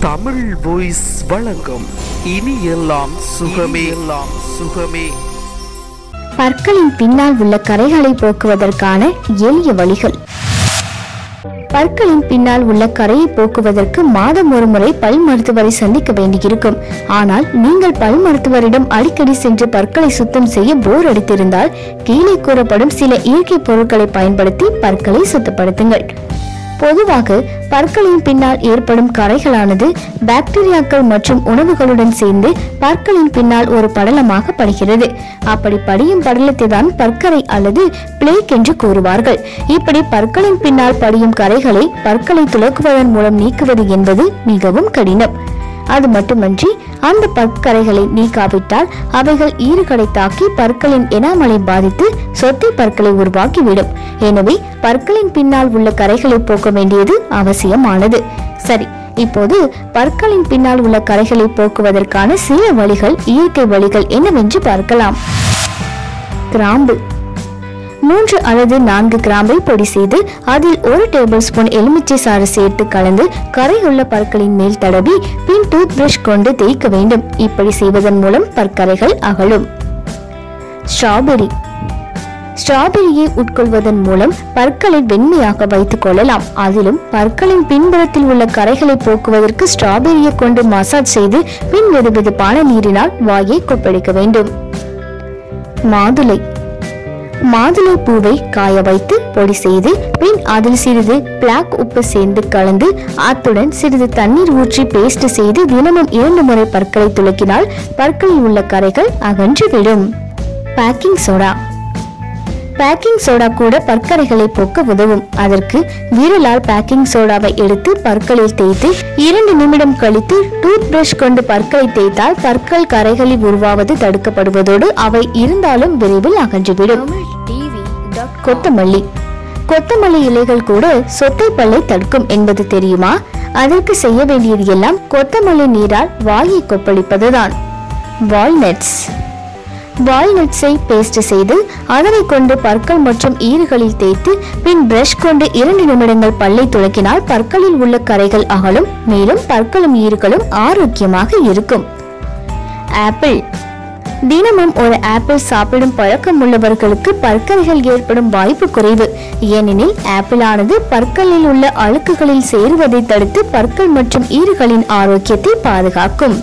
Tamil voice வழங்கும் இனி எல்லாம் சுகமே. எல்லாம் சுகமே. பற்களின் பின்னால் உள்ள கரைகளை போக்குவதற்கான எளிய வழிகள். பற்களின் பின்னால் உள்ள கரையை போக்குவதற்கு மாதம் ஒரு முறை பல் மருத்துவரை சந்திக்க வேண்டியிருக்கும். ஆனால் நீங்கள் பல் மருத்துவரிடம் அடிக்கடி சென்று பற்களை சுத்தம் செய்ய போர் அடித்திருந்தால் கீழே கூறப்படும் சில இயற்கை பொருட்களை பயன்படுத்தி பற்களை சுத்தப்படுத்துங்கள். பொதுவாக பற்களின் பின்னால் ஏற்படும் கரைகளானது பாக்டீரியாக்கள் மற்றும் உணவுகளுடன் சேர்ந்து பற்களின் பின்னால் ஒரு படலமாக படுகிறது. அப்படி படியும் படலத்தை தான் பற்கரை அல்லது பிளேக் என்று கூறுவார்கள். இப்படி பற்களின் பின்னால் படியும் கரைகளை பற்களை துலக்குவதன் மூலம் நீக்குவது என்பது மிகவும் கடினம். அது மட்டுமன்றி அந்த பற்கரைகளை நீக்காவிட்டால் அவைகள் ஈறுகளை தாக்கி பற்களின் எனாமலை பாதித்து சொத்தை பற்களை உருவாக்கிவிடும். எனவே பற்களின் பின்னால் உள்ள கரைகளை போக்க வேண்டியது அவசியமானது. சரி இப்போது பற்களின் பின்னால் உள்ள கரைகளை போக்குவதற்கான சில வழிகள் இயற்கை வழிகள் என்னவென்று பார்க்கலாம். கிராம்பு. மூன்று அல்லது நான்கு கிராம்பை பொடி செய்து அதில் ஒரு டேபிள் ஸ்பூன் எலுமிச்சை சாறு சேர்த்து கலந்து கரையுள்ள பற்களின் மேல் தடவி பின் டூத் பிரஷ் கொண்டு தேய்க்க வேண்டும். இப்படி செய்வதன் மூலம் பற்கரைகள் அகலும். ஸ்ட்ராபெரி ஸ்ட்ராபெரியை உட்கொள்வதன் மூலம் பற்களை வெண்மையாக வைத்துக் கொள்ளலாம். அதிலும் பற்களின் பின்புறத்தில் உள்ள கரைகளை போக்குவதற்கு ஸ்ட்ராபெரியை கொண்டு மசாஜ் செய்து பின் வெதுவெதுப்பான நீரினால் வாயை கொப்பளிக்க வேண்டும். மாதுளை. மாதுளை பூவை காய வைத்து பொடி செய்து பின் அதில் சிறிது பிளாக் உப்பு சேர்ந்து கலந்து அத்துடன் சிறிது தண்ணீர் ஊற்றி பேஸ்ட் செய்து தினமும் இரண்டு முறை பற்களை துளக்கினால் பற்களில் உள்ள கரைகள் அகன்றுவிடும் பேக்கிங் சோடா பேக்கிங் சோடா கூட பற்கரைகளை போக்க உதவும். அதற்கு விரலால் பேக்கிங் சோடாவை எடுத்து பற்களில் தேய்த்து இரண்டு நிமிடம் கழித்து டூத் பிரஷ் கொண்டு பற்களை தேய்த்தால் பற்கள் கரைகளில் உருவாவது தடுக்கப்படுவதோடு அவை இருந்தாலும் விரைவில் அகன்றுவிடும். கொத்தமல்லி. கொத்தமல்லி இலைகள் கூட சொத்தை பல்லை தடுக்கும் என்பது தெரியுமா? அதற்கு செய்ய வேண்டியது எல்லாம் கொத்தமல்லி நீரால் வாயை கொப்பளிப்பதுதான். வால்நட்ஸ். வால்நட்ஸை பேஸ்ட் செய்து அதனை கொண்டு பற்கள் மற்றும் ஈறுகளில் தேய்த்து பின் பிரஷ் கொண்டு இரண்டு நிமிடங்கள் பல்லை துளக்கினால் பற்களில் உள்ள கரைகள் அகலும் மேலும் பற்களும் ஈறுகளும் ஆரோக்கியமாக இருக்கும். ஆப்பிள் தினமும் ஒரு ஆப்பிள் சாப்பிடும் பழக்கம் உள்ளவர்களுக்கு பற்கரைகள் ஏற்படும் வாய்ப்பு குறைவு. ஏனெனில் ஆப்பிள் ஆனது பற்களில் உள்ள அழுக்குகளில் சேருவதை தடுத்து பற்கள் மற்றும் ஈறுகளின் ஆரோக்கியத்தை பாதுகாக்கும்.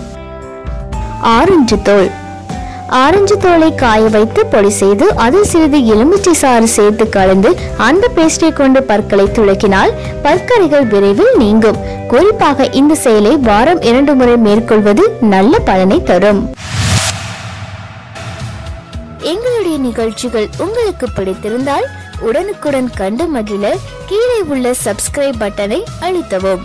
ஆரஞ்சு தோல். ஆரஞ்சு தோலை காய வைத்து பொடி செய்து அதில் சிறிது எலுமிச்சை சாறு சேர்த்து கலந்து அந்த பேஸ்டை கொண்டு பற்களை துளக்கினால் பற்கரைகள் விரைவில் நீங்கும். குறிப்பாக இந்த செயலை வாரம் இரண்டு முறை மேற்கொள்வது நல்ல பலனை தரும். எங்களுடைய நிகழ்ச்சிகள் உங்களுக்கு பிடித்திருந்தால் உடனுக்குடன் கண்டு மகிழ கீழே உள்ள சப்ஸ்கிரைப் பட்டனை அழுத்தவும்.